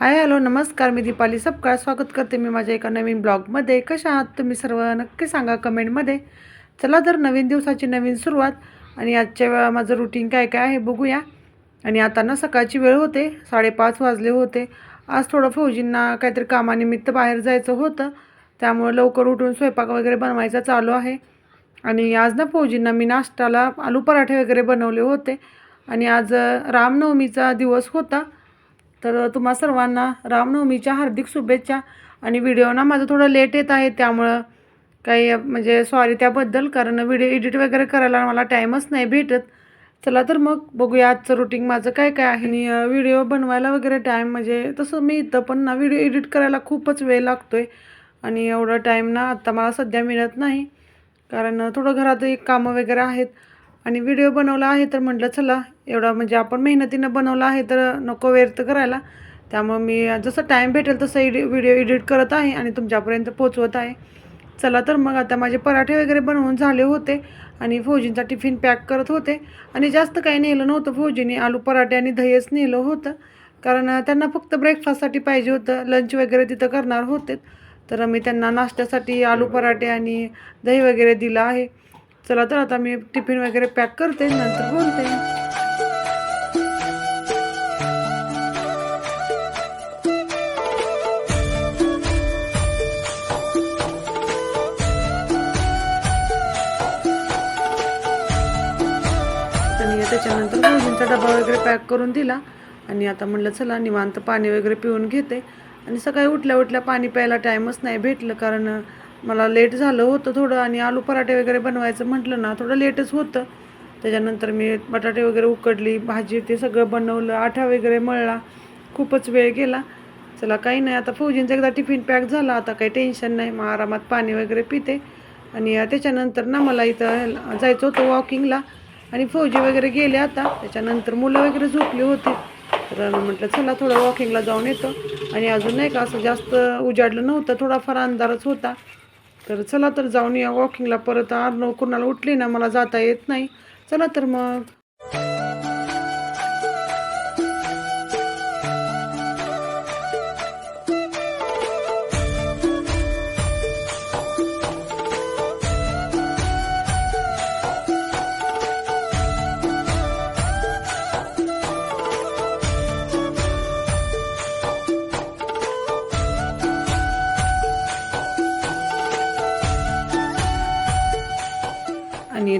Hi hello नमस्कार मी दीपाली सपकाळ. स्वागत करते मी माझ्या एका नवीन ब्लॉगमध्ये. कशा आहात तुम्ही सर्व? नक्की सांगा कमेंटमध्ये. चला तर नवीन दिवसाची नवीन सुरुवात आणि आजच्या वेळा माझं रुटीन काय काय आहे बघूया. आणि आता ना सकाळची वेळ होते साडेपाच वाजले होते. आज थोडं फौजींना काहीतरी कामानिमित्त बाहेर जायचं होतं. त्यामुळं लवकर उठून स्वयंपाक वगैरे बनवायचा चालू आहे. आणि आज ना फौजींना मी नाश्त्याला आलू पराठे वगैरे बनवले होते. आणि आज रामनवमीचा दिवस होता. तर तुम्हा सर्वांना रामनवमीच्या हार्दिक शुभेच्छा आणि व्हिडिओ ना माझं थोडं लेट येत आहे त्यामुळं काही म्हणजे सॉरी त्याबद्दल कारण व्हिडिओ एडिट वगैरे करायला मला टाईमच नाही भेटत. चला तर मग बघूया आजचं रुटीन माझं काय काय आहे. आणि व्हिडिओ बनवायला वगैरे टाईम म्हणजे तसं मी इथं पण ना व्हिडिओ एडिट करायला खूपच वेळ लागतो आहे आणि एवढा टाईम ना आत्ता मला सध्या मिळत नाही. कारण थोडं घरात एक कामं वगैरे आहेत. आणि व्हिडिओ बनवला आहे तर म्हटलं चला एवढा म्हणजे आपण मेहनतीनं बनवला आहे तर नको व्यर्थ करायला. त्यामुळं मी जसं टाईम भेटेल तसं इडि व्हिडिओ एडिट करत आहे आणि तुमच्यापर्यंत पोचवत आहे. चला तर मग आता माझे पराठे वगैरे बनवून झाले होते आणि फौजींचा टिफिन पॅक करत होते. आणि जास्त काही नेलं नव्हतं फौजीने आलू पराठे आणि दहीच नेलं होतं. कारण त्यांना फक्त ब्रेकफास्टसाठी पाहिजे होतं लंच वगैरे तिथं करणार होते. तर मी त्यांना नाश्त्यासाठी आलू पराठे आणि दही वगैरे दिलं आहे. चला तर आता मी टिफिन वगैरे पॅक करते नंतर बोलते. त्याच्यानंतर भाऊजींचा डबा वगैरे पॅक करून दिला. आणि आता म्हणलं चला निवांत पाणी वगैरे पिऊन घेते. आणि सकाळी उठल्या उठल्या पाणी प्यायला टाईमच नाही भेटलं कारण मला लेट झालं होतं थोडं. आणि आलू पराठे वगैरे बनवायचं म्हटलं ना थोडं लेटच होतं. त्याच्यानंतर मी बटाटे वगैरे उकडली भाजी ते सगळं बनवलं आठा वगैरे मळला. खूपच वेळ गेला. चला काही नाही आता फौजींचा एकदा टिफिन पॅक झाला. आता काही टेन्शन नाही मग आरामात पाणी वगैरे पिते. आणि त्याच्यानंतर ना मला इथं जायचं होतं वॉकिंगला. आणि फौजी वगैरे गेले आता. त्याच्यानंतर मुलं वगैरे झोपली होती. तर म्हटलं चला थोडं वॉकिंगला जाऊन येतो. आणि अजून नाही का असं जास्त उजाडलं नव्हतं थोडाफार अंधारच होता. तर चला तर जाऊन या वॉकिंगला परत. आर्नव कुणाला उठली ना मला जाता येत नाही. चला तर मग.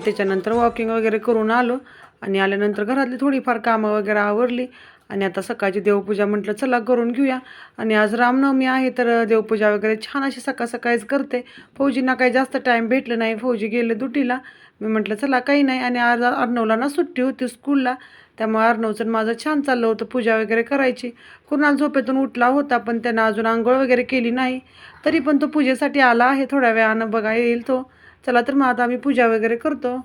त्याच्यानंतर वॉकिंग वगैरे करून आलो. आणि आल्यानंतर घरातली थोडीफार कामं वगैरे आवरली. आणि आता सकाळची देवपूजा म्हटलं चला करून घेऊया. आणि आज रामनवमी आहे तर देवपूजा वगैरे छान अशी सकाळ सकाळीच करते. फौजींना काही जास्त टाईम भेटलं नाही. फौजी गेले दुटीला मी म्हटलं चला काही नाही. आणि आज अर्णवला ना सुट्टी होती स्कूलला त्यामुळे अर्णवचं माझं छान चाललं होतं पूजा वगैरे करायची. कुणाल झोपेतून उठला होता पण त्यानं अजून आंघोळ वगैरे केली नाही. तरी पण तो पूजेसाठी आला आहे. थोड्या वेळानं बघा येईल तो. चला तर मग आता आम्ही पूजा वगैरे करतो.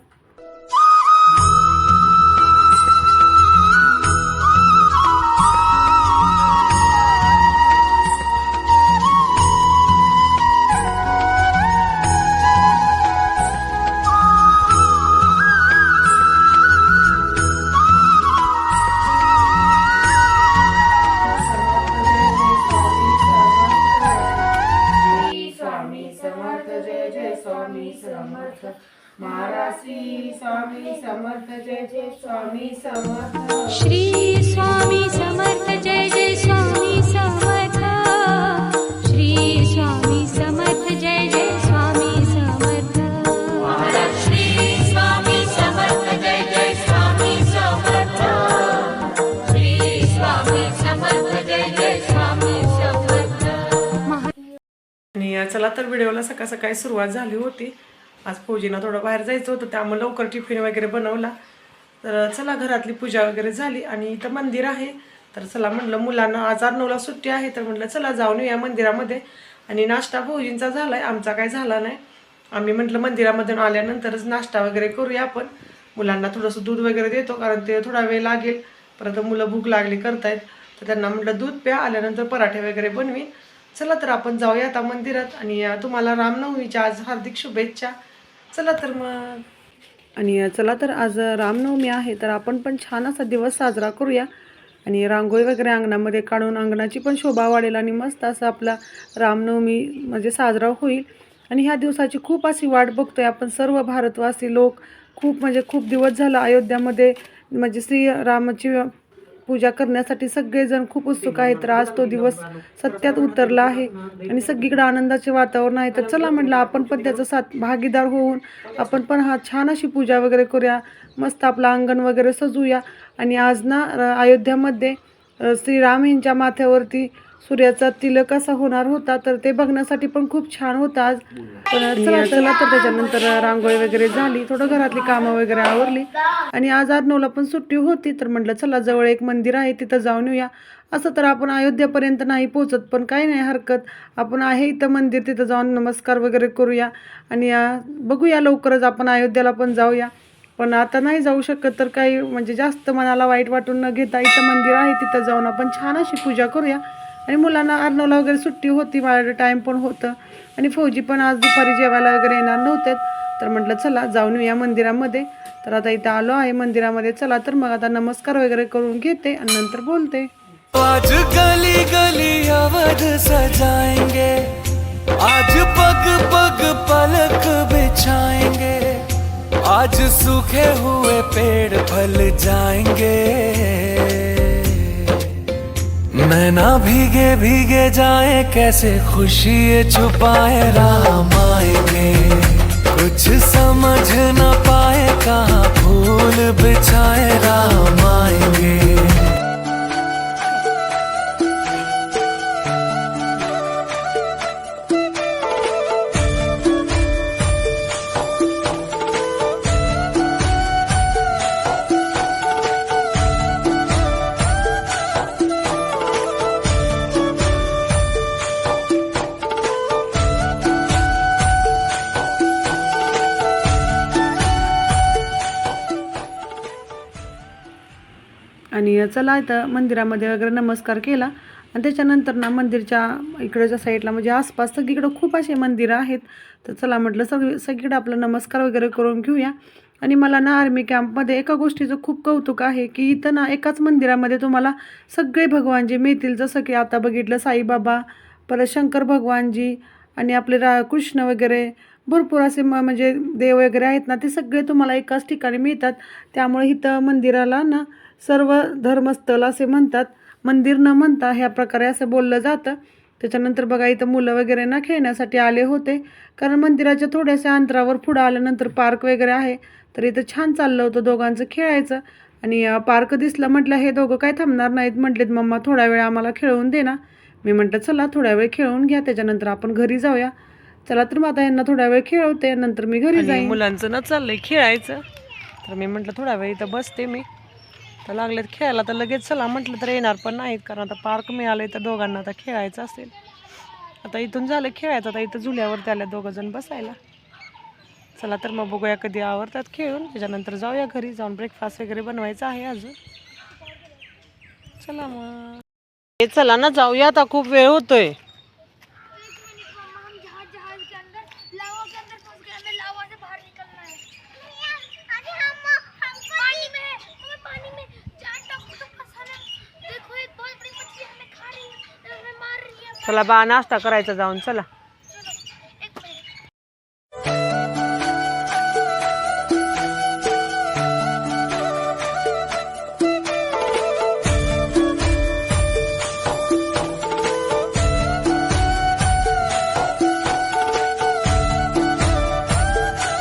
समर्थ महाराष्ट्री स्वामी समर्थ जय जय स्वामी समर्थ। श्री स्वामी समर्थ जय जय स्वामी समर्थ। श्री स्वामी समर्थ जय जय स्वामी समर्थ। श्री स्वामी समर्थ जय जय स्वामी समर्थ। श्री स्वामी समर्थ जय जय स्वामी समर्थ। आणि चला तर व्हिडिओला सकाळ सकाळी सुरुवात झाली होती. आज फौजीनं थोडं बाहेर जायचं होतं त्यामुळे लवकर टिफिन वगैरे बनवला. तर चला घरातली पूजा वगैरे झाली आणि इथं मंदिर आहे. तर चला म्हटलं मुलांना आज नऊला सुट्टी आहे तर म्हटलं चला जाऊन येऊया मंदिरामध्ये. आणि नाश्ता फौजींचा झाला आहे आमचा काय झाला नाही. आम्ही म्हटलं मंदिरामधून आल्यानंतरच नाश्ता वगैरे करूया आपण. मुलांना थोडंसं दूध वगैरे देतो कारण ते थोडा वेळ लागेल. परत मुलं भूक लागली करतायत तर त्यांना म्हटलं दूध प्या आल्यानंतर पराठे वगैरे बनवीन. चला तर आपण जाऊया आता मंदिरात. आणि तुम्हाला रामनवमीच्या आज हार्दिक शुभेच्छा. चला तर मग. आणि चला तर आज रामनवमी आहे तर आपण पण छान असा दिवस साजरा करूया. आणि रांगोळी वगैरे अंगणामध्ये काढून अंगणाची पण शोभा वाढेल आणि मस्त असं आपला रामनवमी म्हणजे साजरा होईल. आणि ह्या दिवसाची खूप अशी वाट बघतोय आपण सर्व भारतवासी लोक. खूप म्हणजे खूप दिवस झाला अयोध्यामध्ये म्हणजे श्री रामाची पूजा करण्यासाठी सगळेजण खूप उत्सुक आहेत. तर आज तो दिवस सत्यात उतरला आहे. आणि सगळीकडे आनंदाचे वातावरण आहे. तर चला म्हटलं आपण पण त्याचा साथ भागीदार होऊन आपण पण हा छान अशी पूजा वगैरे करूया. मस्त आपलं अंगण वगैरे सजूया आणि आज ना अयोध्यामध्ये श्रीराम यांच्या माथ्यावरती सूर्याचा तिलक कसा होणार होता तर ते बघण्यासाठी पण खूप छान होता आज. पण चला चला तर त्याच्यानंतर रांगोळी वगैरे झाली थोडं घरातली कामं वगैरे आवरली. आणि आज अर्नवला पण सुट्टी होती तर म्हटलं चला जवळ एक मंदिर आहे तिथं जाऊन येऊया. असं तर आपण अयोध्यापर्यंत नाही पोचत पण काही नाही हरकत. आपण आहे इथं मंदिर तिथं जाऊन नमस्कार वगैरे करूया. आणि बघूया लवकरच आपण अयोध्याला पण जाऊया. पण आता नाही जाऊ शकत तर काही म्हणजे जास्त मनाला वाईट वाटून न घेता इथं मंदिर आहे तिथं जाऊन आपण छान अशी पूजा करूया. आणि मुलांना अर्नवला वगैरे सुट्टी होती मला टाईम पण होतं. आणि फौजी पण आज दुपारी जेवायला वगैरे येणार नव्हते तर म्हटलं चला जाऊन येऊया मंदिरामध्ये. तर आता इथं आलो आहे मंदिरामध्ये. चला तर मग आता नमस्कार वगैरे करून घेते आणि नंतर बोलते. आज गली गली अवध सजाएंगे. आज पग पग पलक बिछाएंगे. आज सूखे हुए पेड़ फल जाएंगे. नैना भीगे भीगे जाए, कैसे खुशी छुपाए राम आएँगे कुछ समझ न पाए, कहा फूल बिछाए राम आएँगे आणि चला इथं मंदिरामध्ये वगैरे नमस्कार केला. आणि त्याच्यानंतर ना मंदिरच्या इकडच्या साईडला म्हणजे आसपास सगळीकडं खूप असे मंदिरं आहेत. तर चला म्हटलं सगळी सगळीकडं आपलं नमस्कार वगैरे करून घेऊया. आणि मला ना आर्मी कॅम्पमध्ये एका गोष्टीचं खूप कौतुक आहे की इथं ना एकाच मंदिरामध्ये तुम्हाला सगळे भगवानजी मिळतील. जसं की आता बघितलं साईबाबा परत शंकर भगवानजी आणि आपले रा कृष्ण वगैरे भरपूर असे म म्हणजे देव वगैरे आहेत ना ते सगळे तुम्हाला एकाच ठिकाणी मिळतात. त्यामुळे इथं मंदिराला ना सर्व धर्मस्थळ असे म्हणतात. मंदिर न म्हणता ह्या प्रकारे असं बोललं जातं. त्याच्यानंतर बघा इथं मुलं वगैरे ना खेळण्यासाठी आले होते. कारण मंदिराच्या थोड्याशा अंतरावर पुढं आल्यानंतर पार्क वगैरे आहे. तर इथं छान चाललं होतं दोघांचं खेळायचं. आणि पार्क दिसलं म्हटलं हे दोघं काय थांबणार नाहीत म्हटलेत मम्मा थोडा वेळ आम्हाला खेळवून दे ना. मी म्हटलं चला थोड्या वेळ खेळवून घ्या त्याच्यानंतर आपण घरी जाऊया. चला तर मग आता यांना थोडा वेळ खेळवते नंतर मी घरी जाईन. मुलांचं ना चाललंय खेळायचं. तर मी म्हटलं थोडा वेळ इथं बसते मी. तर लागलेत खेळायला तर लगेच चला म्हटलं तर येणार पण नाहीत कारण आता पार्क मिळाले तर दोघांना आता खेळायचं असेल. आता इथून झालं खेळायचं आता इथं झुल्यावरती आल्या दोघं जण बसायला. चला तर मग बघूया कधी आवडतात खेळून. त्याच्यानंतर जाऊया घरी जाऊन ब्रेकफास्ट वगैरे बनवायचा आहे अजून. चला मग. हे चला ना जाऊया आता खूप वेळ होतोय. चला बा नाश्ता करायचा जाऊन चला.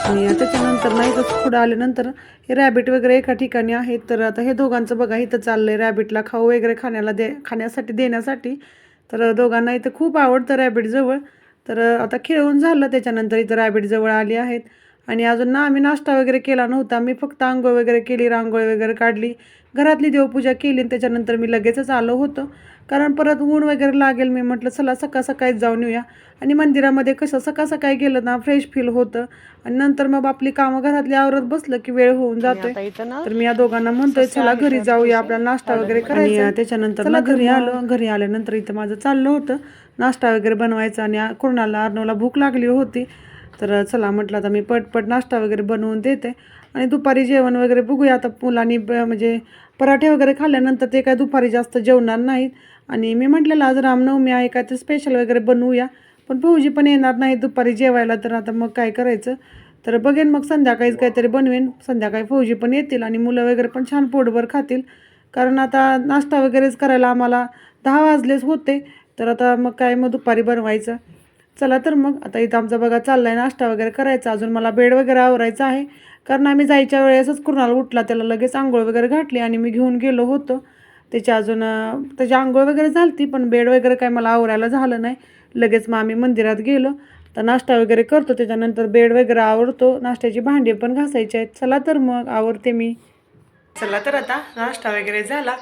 आणि त्याच्यानंतर नाही तर पुढं आल्यानंतर हे रॅबिट वगैरे एका ठिकाणी आहेत. तर आता हे दोघांचं बघा इथं चाललंय रॅबिटला खाऊ वगैरे खाण्याला दे खाण्यासाठी देण्यासाठी. तर दोघांना इथं खूप आवडतं रॅबिटजवळ तर आता खेळून झालं त्याच्यानंतर इथं रॅबिटजवळ आली आहेत. आणि अजून ना आम्ही नाश्ता वगैरे केला नव्हता. मी फक्त आंघोळ वगैरे केली रांगोळी वगैरे काढली. घरातली देवपूजा केली आणि त्याच्यानंतर मी लगेचच आलो होतो. कारण परत ऊन वगैरे लागेल. मी म्हटलं चला सकाळ सकाळीच जाऊन येऊया. आणि मंदिरामध्ये कसं सकाळ सकाळी गेलं ना फ्रेश फील होतं. आणि नंतर मग आपली कामं घरातली आवरत बसलं की वेळ होऊन जातोय. तर मी या दोघांना म्हणतोय चला घरी जाऊया आपल्याला नाश्ता वगैरे करायचा त्याच्यानंतर ना घरी आलो घरी आल्यानंतर इथं माझं चाललं होतं. नाश्ता वगैरे बनवायचा आणि कोणाला अर्नवला भूक लागली होती. तर चला म्हटलं आता मी पटपट नाश्ता वगैरे बनवून देते. आणि दुपारी जेवण वगैरे बघूया. आता मुलांनी म्हणजे पराठे वगैरे खाल्ल्यानंतर ते काय दुपारी जास्त जेवणार नाहीत. आणि मी म्हटलेलं आज रामनवमी आहे काय तर स्पेशल वगैरे बनवूया. पण भाऊजी पण येणार नाही दुपारी जेवायला तर आता मग काय करायचं? तर बघेन मग संध्याकाळीच काहीतरी बनवेन. संध्याकाळी फौजी पण येतील आणि मुलं वगैरे पण छान पोटभर खातील. कारण आता नाश्ता वगैरेच करायला आम्हाला दहा वाजलेच होते. तर आता मग काय मग दुपारी बनवायचं. चला तर मग आता इथं आमचा बघा चालला आहे नाश्ता वगैरे करायचा. अजून मला बेड वगैरे आवरायचा आहे. कारण आम्ही जायच्या वेळेसच कुणाला उठला त्याला लगेच आंघोळ वगैरे घातली आणि मी घेऊन गेलो होतो. त्याची अजून त्याची आंघोळ वगैरे झाली पण बेड वगैरे काय मला आवरायला झालं नाही. लगेच मग आम्ही मंदिरात गेलो. तर नाश्ता वगैरे करतो त्याच्यानंतर बेड वगैरे आवडतो नाश्त्याची भांडी पण घासायची आहेत. चला तर मग आवरते मी. चला तर आता नाश्ता वगैरे झाला.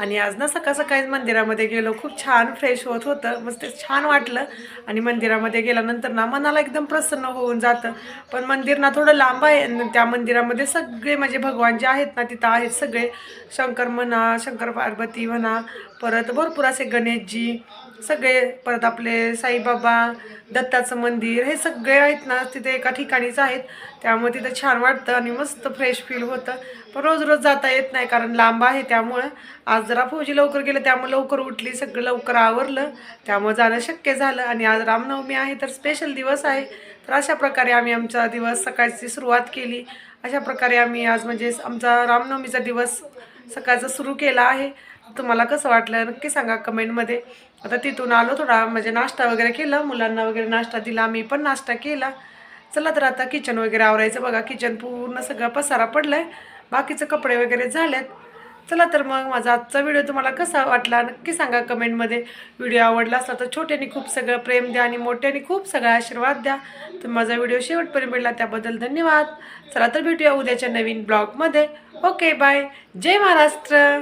आणि आज ना सकाळ सकाळीच मंदिरामध्ये गेलो. खूप छान फ्रेश होत होतं. मस्त छान वाटलं. आणि मंदिरामध्ये गेल्यानंतर ना मनाला एकदम प्रसन्न होऊन जातं. पण मंदिर ना थोडं लांब आहे त्या मंदिरामध्ये सगळे म्हणजे भगवान जे आहेत ना तिथं आहेत सगळे. शंकर म्हणा शंकर पार्वती म्हणा परत भरपूर असे गणेशजी सगळे परत आपले साईबाबा दत्ताचं मंदिर हे सगळे आहेत ना तिथे एका ठिकाणीच आहेत. त्यामुळे तिथं छान वाटतं आणि मस्त फ्रेश फील होतं. पण रोज रोज जाता येत नाही कारण लांब आहे त्यामुळं. आज जरा फौजी लवकर गेलं त्यामुळे लवकर उठली सगळं लवकर आवरलं. त्यामुळे जाणं शक्य झालं आणि आज रामनवमी आहे तर स्पेशल दिवस आहे. तर अशा प्रकारे आम्ही आमचा दिवस सकाळची सुरुवात केली. अशा प्रकारे आम्ही आज म्हणजे आमचा रामनवमीचा दिवस सकाळचा सुरू केला आहे. तुम्हाला कसं वाटलं नक्की सांगा कमेंटमध्ये. आता तिथून आलो थोडा म्हणजे नाश्ता वगैरे केला मुलांना वगैरे नाश्ता दिला मी पण नाश्ता केला. चला तर आता किचन वगैरे आवरायचं बघा. किचन पूर्ण सगळा पसारा पडलाय. बाकीचं कपडे वगैरे झालेत. चला तर मग माझा आजचा व्हिडिओ तुम्हाला कसा वाटला नक्की सांगा कमेंटमध्ये व्हिडिओ आवडला असला तर छोट्याने खूप सगळं प्रेम द्या आणि मोठ्याने खूप सगळा आशीर्वाद द्या. तर माझा व्हिडिओ शेवटपर्यंत मिळला त्याबद्दल धन्यवाद. चला तर भेटूया उद्याच्या नवीन ब्लॉगमध्ये ओके बाय जय महाराष्ट्र.